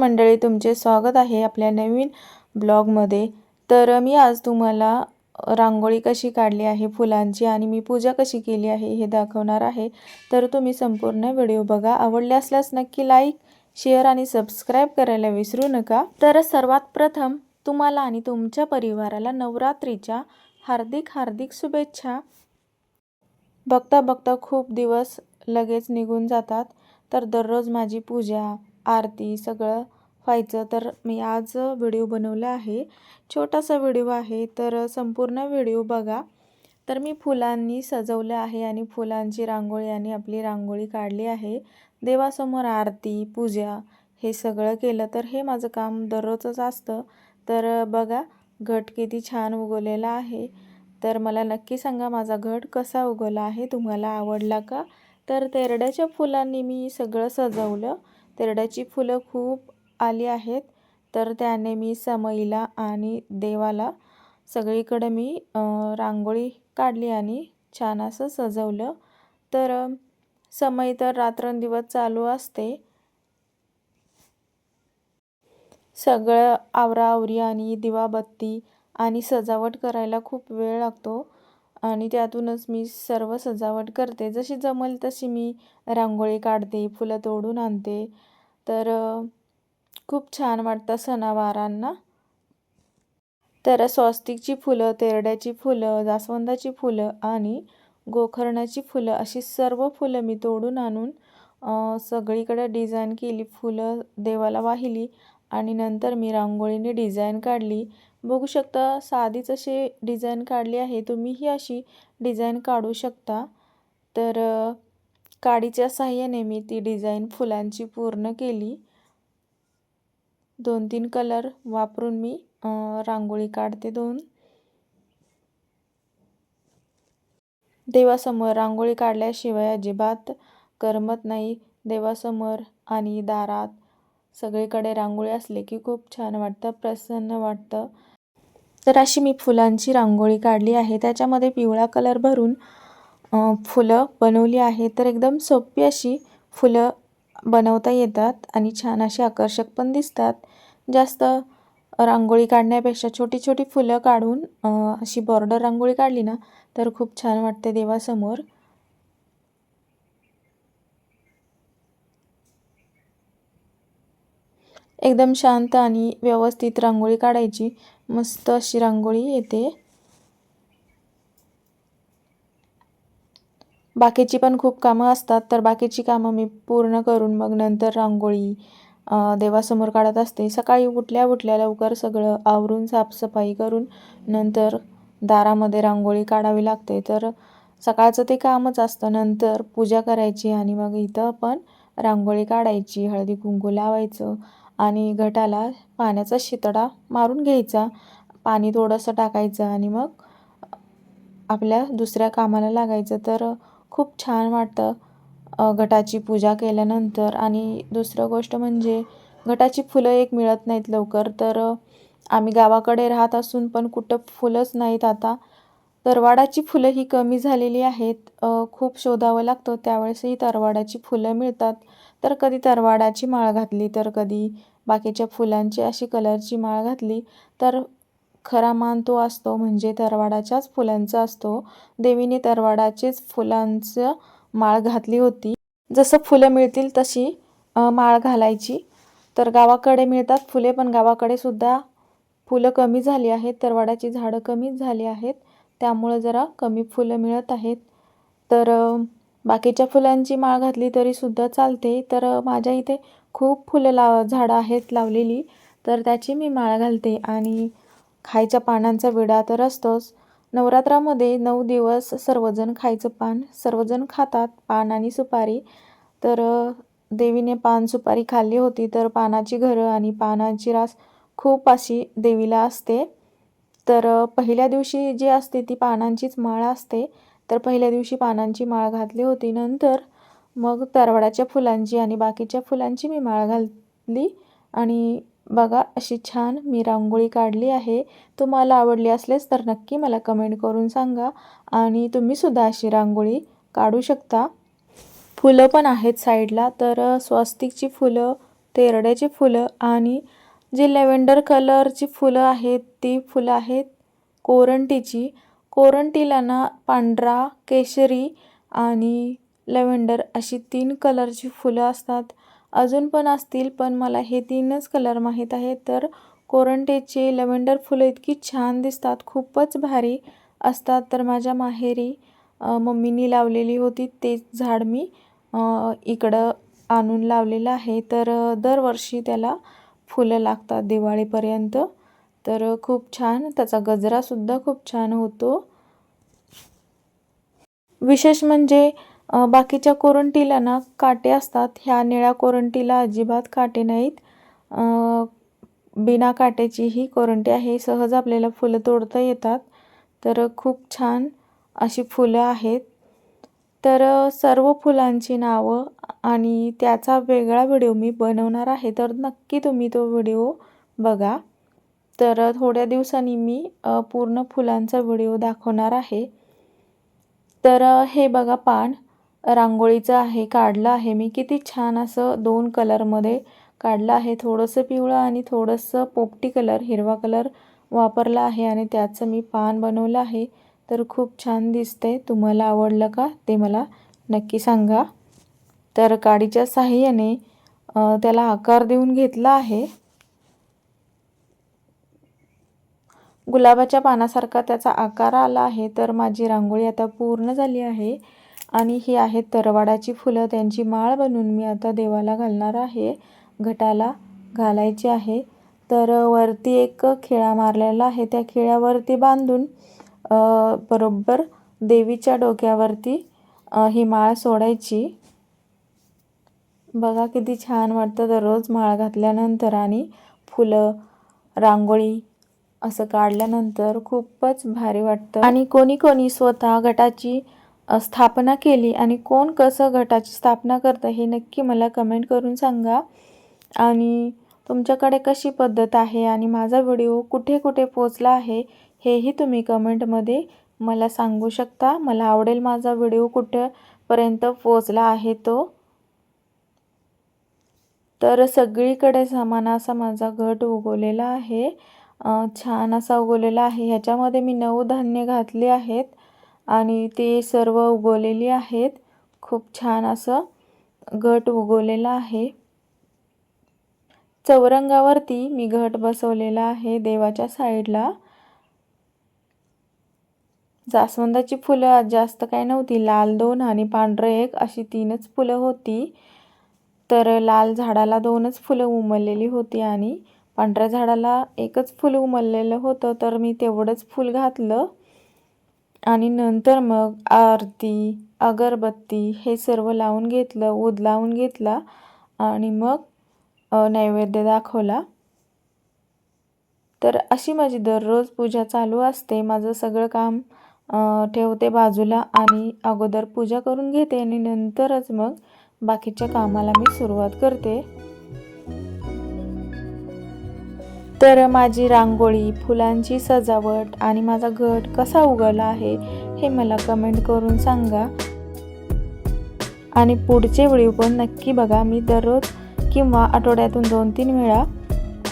मंडळी तुमचे स्वागत आहे आपल्या नवीन ब्लॉगमध्ये. तर मी आज तुम्हाला रांगोळी कशी काढली आहे फुलांची आणि मी पूजा कशी केली आहे हे दाखवणार आहे. तर तुम्ही संपूर्ण व्हिडिओ बघा आवडले असल्यास नक्की लाईक शेअर आणि सबस्क्राईब करायला विसरू नका. तर सर्वात प्रथम तुम्हाला आणि तुमच्या परिवाराला नवरात्रीच्या हार्दिक हार्दिक शुभेच्छा. बघता बघता खूप दिवस लगेच निघून जातात. तर दररोज माझी पूजा आरती सगळं व्हायचं. तर मी आज व्हिडिओ बनवला आहे. छोटासा व्हिडिओ आहे. तर संपूर्ण व्हिडिओ बघा. तर मी फुलांनी सजवलं आहे आणि फुलांची रांगोळी आणि आपली रांगोळी काढली आहे. देवासमोर आरती पूजा हे सगळं केलं. तर हे माझं काम दररोजच असतं. तर बघा घट किती छान उगवलेला आहे. तर मला नक्की सांगा माझा घट कसा उगवला आहे? तुम्हाला आवडला का? तर तेरड्याच्या फुलांनी मी सगळं सजवलं. तेरड्याची फुलं खूप आली आहेत. तर त्याने मी समईला आणि देवाला सगळीकडे मी रांगोळी काढली आणि छान असं सजवलं. तर समई तर रात्रंदिवस चालू असते. सगळं आवराआवरी आणि दिवाबत्ती आणि सजावट करायला खूप वेळ लागतो. आणि त्यातूनच मी सर्व सजावट करते. जशी जमल तशी मी रांगोळी काढते फुलं तोडून आणते. तर खूप छान वाटतं सणावारांना. तर स्वस्तिकची फुलं तेरड्याची फुलं जास्वंदाची फुलं आणि गोखर्णाची फुलं अशी सर्व फुलं मी तोडून आणून सगळीकडे डिझाईन केली. फुलं देवाला वाहिली आणि नंतर मी रांगोळीने डिझाईन काढली. बघू शकता साधीच अशी डिझाईन काढली आहे. तुम्हीही अशी डिझाईन काढू शकता. तर काडीच्या साह्याने मी ती डिझाईन फुलांची पूर्ण केली. दोन तीन कलर वापरून मी रांगोळी काढते दोन. देवासमोर रांगोळी काढल्याशिवाय अजिबात करमत नाही. देवासमोर आणि दारात सगळीकडे रांगोळी असले की खूप छान वाटतं प्रसन्न वाटतं. तर अशी मी फुलांची रांगोळी काढली आहे. त्याच्यामध्ये पिवळा कलर भरून फुलं बनवली आहे तर एकदम सोपी अशी फुलं बनवता येतात आणि छान अशी आकर्षक पण दिसतात. जास्त रांगोळी काढण्यापेक्षा छोटी छोटी फुलं काढून अशी बॉर्डर रांगोळी काढली ना तर खूप छान वाटते देवासमोर. एकदम शांत आणि व्यवस्थित रांगोळी काढायची. मस्त अशी रांगोळी येते. बाकीची पण खूप कामं असतात तर बाकीची कामं मी पूर्ण करून मग नंतर रांगोळी देवासमोर काढत असते. सकाळी उठल्या उठल्या लवकर सगळं आवरून साफसफाई करून नंतर दारामध्ये रांगोळी काढावी लागते. तर सकाळचं ते कामच असतं. नंतर पूजा करायची आणि मग इथं पण रांगोळी काढायची हळदी कुंकू लावायचं आणि घटाला पाण्याचा शितडा मारून घ्यायचा. पाणी थोडंसं टाकायचं आणि मग आपल्या दुसऱ्या कामाला लागायचं. तर खूप छान वाटतं घटाची पूजा केल्यानंतर. आणि दुसरं गोष्ट म्हणजे घटाची फुलं एक मिळत नाहीत लवकर. तर आम्ही गावाकडे राहत असून पण कुठं फुलंच नाहीत आता. तरवाडाची फुलं ही कमी झालेली आहेत. खूप शोधावं लागतं. त्यावेळेसही तरवाडाची फुलं मिळतात. तर कधी तरवाडाची माळ घातली तर कधी बाकीच्या फुलांची अशी कलरची माळ घातली तर खरा मान तो असतो म्हणजे तरवाडाच्याच फुलांचा असतो. देवीने तरवाडाचेच फुलांचं माळ घातली होती. जसं फुलं मिळतील तशी माळ घालायची. तर गावाकडे मिळतात फुले पण गावाकडे सुद्धा फुलं कमी झाली आहेत. तरवाडाची झाडं कमीच झाली आहेत. त्यामुळं जरा कमी फुलं मिळत आहेत. तर बाकीच्या फुलांची माळ घातली तरीसुद्धा चालते. तर माझ्या इथे खूप फुलं लाव झाडं आहेत लावलेली तर त्याची मी माळ घालते आणि खायच्या पानांचा विडा तर असतोच. नवरात्रामध्ये नऊ दिवस सर्वजण खायचं पान सर्वजण खातात पान आणि सुपारी. तर देवीने पान सुपारी खाल्ली होती तर पानाची घरं आणि पानाची रास खूप अशी देवीला असते. तर पहिल्या दिवशी जी असते ती पानांचीच माळ असते. तर पहिल्या दिवशी पानांची माळ घातली होती. नंतर मग तरवडाच्या फुलांची आणि बाकीच्या फुलांची मी माळ घातली. आणि बघा अशी छान मी रांगोळी काढली आहे. तुम्हाला आवडली असलेच तर नक्की मला कमेंट करून सांगा आणि तुम्हीसुद्धा अशी रांगोळी काढू शकता. फुलं पण आहेत साईडला तर स्वस्तिकची फुलं तेरड्याची फुलं आणि जी लेव्हेंडर कलरची फुलं आहेत ती फुलं आहेत कोरंटीची. कोरंटीला ना पांढरा केशरी आणि लवेंडर अशी तीन कलरची फुलं असतात. अजून पण असतील पण मला हे तीनच कलर माहीत आहे तर कोरंटेचे लव्हेंडर फुलं इतकी छान दिसतात खूपच भारी असतात. तर माझ्या माहेरी मम्मीनी लावलेली होती. तेच झाड मी इकडं आणून लावलेलं आहे. तर दरवर्षी त्याला फुलं लागतात दिवाळीपर्यंत. तर खूप छान. त्याचा गजरासुद्धा खूप छान होतो. विशेष म्हणजे बाकीच्या कोरंटीला ना काटे असतात. ह्या निळ्या कोरंटीला अजिबात काटे नाहीत. बिना काट्याची ही कोरंटी आहे. सहज आपल्याला फुलं तोडता येतात. तर खूप छान अशी फुलं आहेत. तर सर्व फुलांची नावं आणि त्याचा वेगळा व्हिडिओ मी बनवणार आहे. तर नक्की तुम्ही तो व्हिडिओ बघा. तर थोड्या दिवसांनी मी पूर्ण फुलांचा व्हिडिओ दाखवणार आहे. तर हे बघा पान. रांगोळीचं आहे काढलं आहे. मी किती छान असं दोन कलरमध्ये काढलं आहे. थोडंसं पिवळं आणि थोडंसं पोपटी कलर हिरवा कलर वापरला आहे आणि त्याचं मी पान बनवलं आहे. तर खूप छान दिसतंय. तुम्हाला आवडलं का ते मला नक्की सांगा. तर काडीच्या साह्याने त्याला आकार देऊन घेतला आहे. गुलाबाच्या पानासारखा त्याचा आकार आला आहे. तर माझी रांगोळी आता पूर्ण झाली आहे. आणि ही आहेत तरवाडाची फुलं. त्यांची माळ बनवून मी आता देवाला घालणार आहे. घटाला घालायची आहे. तर वरती एक खिळा मारलेला आहे. त्या खिळ्यावरती बांधून बरोबर देवीच्या डोक्यावरती ही माळ सोडायची. बघा किती छान वाटतं दररोज माळ घातल्यानंतर आणि फुलं रांगोळी असं काढल्यानंतर खूपच भारी वाटतं. आणि कोणी कोणी स्वतः गटाची स्थापना केली आणि कोण कसं गटाची स्थापना करतं हे नक्की मला कमेंट करून सांगा. आणि तुमच्याकडे कशी पद्धत आहे आणि माझा व्हिडिओ कुठे कुठे पोचला आहे हेही तुम्ही कमेंटमध्ये मला सांगू शकता. मला आवडेल माझा व्हिडिओ कुठेपर्यंत पोचला आहे तो. तर सगळीकडे समान असा माझा गट उगवलेला आहे. छान असा उगवलेला आहे. ह्याच्यामध्ये मी नऊ धान्य घातले आहेत. आणि ते सर्व उगवलेली आहेत. खूप छान असं घट उगवलेला आहे. चौरंगावरती मी घट बसवलेला आहे देवाच्या साईडला. जास्वंदाची फुलं आज जास्त काही नव्हती. लाल दोन आणि पांढरं एक अशी तीनच फुलं होती. तर लाल झाडाला दोनच फुलं उमललेली होती आणि पांढऱ्या झाडाला एकच फुल उमललेलं होतं. तर मी तेवढंच फूल घातलं. आणि नंतर मग आरती अगरबत्ती हे सर्व लावून घेतलं उद लावून घेतला आणि मग नैवेद्य दाखवला. तर अशी माझी दररोज पूजा चालू असते. माझं सगळं काम ठेवते बाजूला आणि अगोदर पूजा करून घेते आणि नंतरच मग बाकीच्या कामाला मी सुरुवात करते. तर माझी रांगोळी फुलांची सजावट आणि माझा घट कसा उगवला आहे हे मला कमेंट करून सांगा. आणि पुढचे व्हिडिओ पण नक्की बघा. मी दररोज किंवा आठवड्यातून दोन तीन वेळा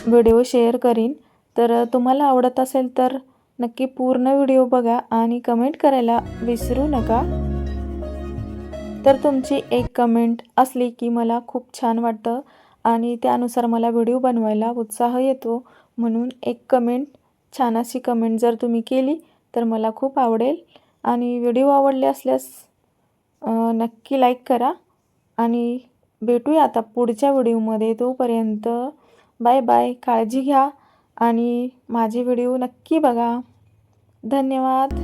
व्हिडिओ शेअर करीन. तर तुम्हाला आवडत असेल तर नक्की पूर्ण व्हिडिओ बघा आणि कमेंट करायला विसरू नका. तर तुमची एक कमेंट असली की मला खूप छान वाटतं. आणि त्यानुसार मला व्हिडिओ बनवायला उत्साह येतो. म्हणून एक कमेंट छान अशी कमेंट जर तुम्ही केली तर मला खूप आवडेल. आणि व्हिडिओ आवडले असल्यास नक्की लाईक करा. आणि भेटूया आता पुढच्या व्हिडिओमध्ये तोपर्यंत. बाय बाय काळजी घ्या. आणि माझे व्हिडिओ नक्की बघा. धन्यवाद.